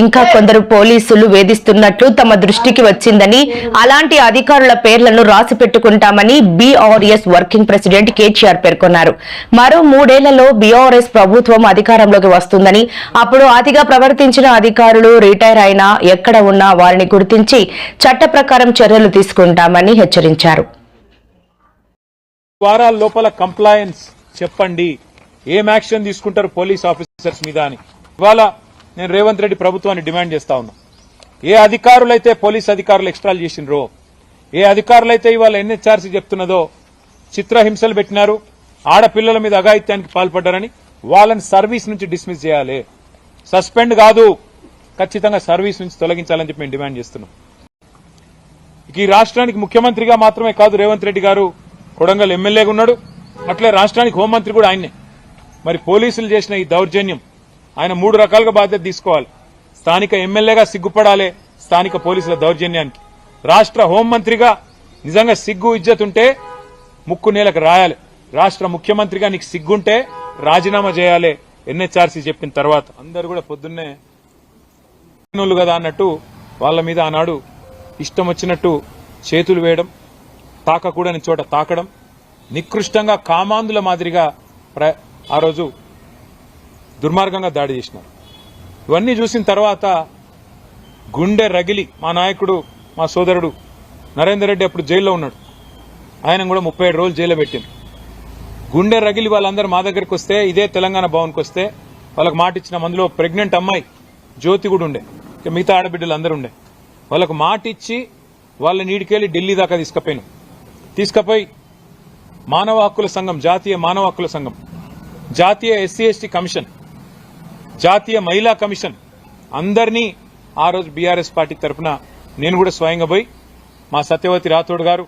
ఇంకా కొందరు పోలీసులు వేధిస్తున్నట్లు తమ దృష్టికి వచ్చిందని అలాంటి అధికారుల పేర్లను రాసి పెట్టుకుంటామని బీఆర్ఎస్ వర్కింగ్ ప్రెసిడెంట్ కేటీఆర్ పేర్కొన్నారు. మరో మూడేళ్ళలో బీఆర్ఎస్ ప్రభుత్వం అధికారంలోకి వస్తుందని అప్పుడు అతిగా ప్రవర్తించిన అధికారులు రిటైర్ అయినా ఎక్కడ ఉన్నా వారిని గుర్తించి చట్ట చర్యలు తీసుకుంటామని హెచ్చరించారు. వారాల లోపల కంప్లయన్స్ చెప్పండి. ఏం యాక్షన్ తీసుకుంటారు పోలీస్ ఆఫీసర్స్ మీద అని. ఇవాళ నేను రేవంత్ రెడ్డి ప్రభుత్వాన్ని డిమాండ్ చేస్తా ఉన్నా. ఏ అధికారులైతే పోలీస్ అధికారులు ఎక్స్ట్రాల్ చేసిండ్రో ఏ అధికారులైతే ఇవాళ ఎన్హెచ్ఆర్సీ చెప్తున్నదో చిత్రహింసలు పెట్టినారు ఆడపిల్లల మీద అఘాయిత్యానికి పాల్పడ్డారని వాళ్ళని సర్వీస్ నుంచి డిస్మిస్ చేయాలి. సస్పెండ్ కాదు ఖచ్చితంగా సర్వీస్ నుంచి తొలగించాలని చెప్పి మేము డిమాండ్ చేస్తున్నాం. ఈ రాష్ట్రానికి ముఖ్యమంత్రిగా మాత్రమే కాదు రేవంత్ రెడ్డి గారు కొడంగల్ ఎమ్మెల్యేగా ఉన్నాడు. అట్లే రాష్ట్రానికి హోంమంత్రి కూడా ఆయన్నే. మరి పోలీసులు చేసిన ఈ దౌర్జన్యం ఆయన మూడు రకాలుగా బాధ్యత తీసుకోవాలి. స్థానిక ఎమ్మెల్యేగా సిగ్గుపడాలి స్థానిక పోలీసుల దౌర్జన్యానికి. రాష్ట్ర హోంమంత్రిగా నిజంగా సిగ్గు ఇజ్జతుంటే ముక్కు నేలకు రాయాలి. రాష్ట్ర ముఖ్యమంత్రిగా నీకు సిగ్గుంటే రాజీనామా చేయాలి ఎన్హెచ్ఆర్సీ చెప్పిన తర్వాత. అందరు కూడా పొద్దున్నే కదా అన్నట్టు వాళ్ళ మీద ఆనాడు ఇష్టం వచ్చినట్టు చేతులు వేయడం తాకకూడని చోట తాకడం నికృష్టంగా కామాంధుల మాదిరిగా ప్ర- ఆ రోజు దుర్మార్గంగా దాడి చేసినారు. ఇవన్నీ చూసిన తర్వాత గుండె రగిలి మా నాయకుడు మా సోదరుడు నరేందర్ రెడ్డి అప్పుడు జైల్లో ఉన్నాడు. ఆయన కూడా ముప్పై ఏడు రోజులు జైల్లో పెట్టింది గుండె రగిలి వాళ్ళందరూ మా దగ్గరికి వస్తే ఇదే తెలంగాణ భవన్కి వస్తే వాళ్ళకి మాట ఇచ్చిన మందులో ప్రెగ్నెంట్ అమ్మాయి జ్యోతి కూడా ఉండే. మిగతా ఆడబిడ్డలు అందరూ ఉండే. వాళ్ళకు మాట ఇచ్చి వాళ్ళ నీడికెళ్ళి ఢిల్లీ దాకా తీసుకుపోయాను. తీసుకుపోయి మానవ హక్కుల సంఘం జాతీయ మానవ హక్కుల సంఘం జాతీయ ఎస్సీ ఎస్టీ కమిషన్ జాతీయ మహిళా కమిషన్ అందరినీ ఆ రోజు బీఆర్ఎస్ పార్టీ తరఫున నేను కూడా స్వయంగా పోయి మా సత్యవతి రాథోడ్ గారు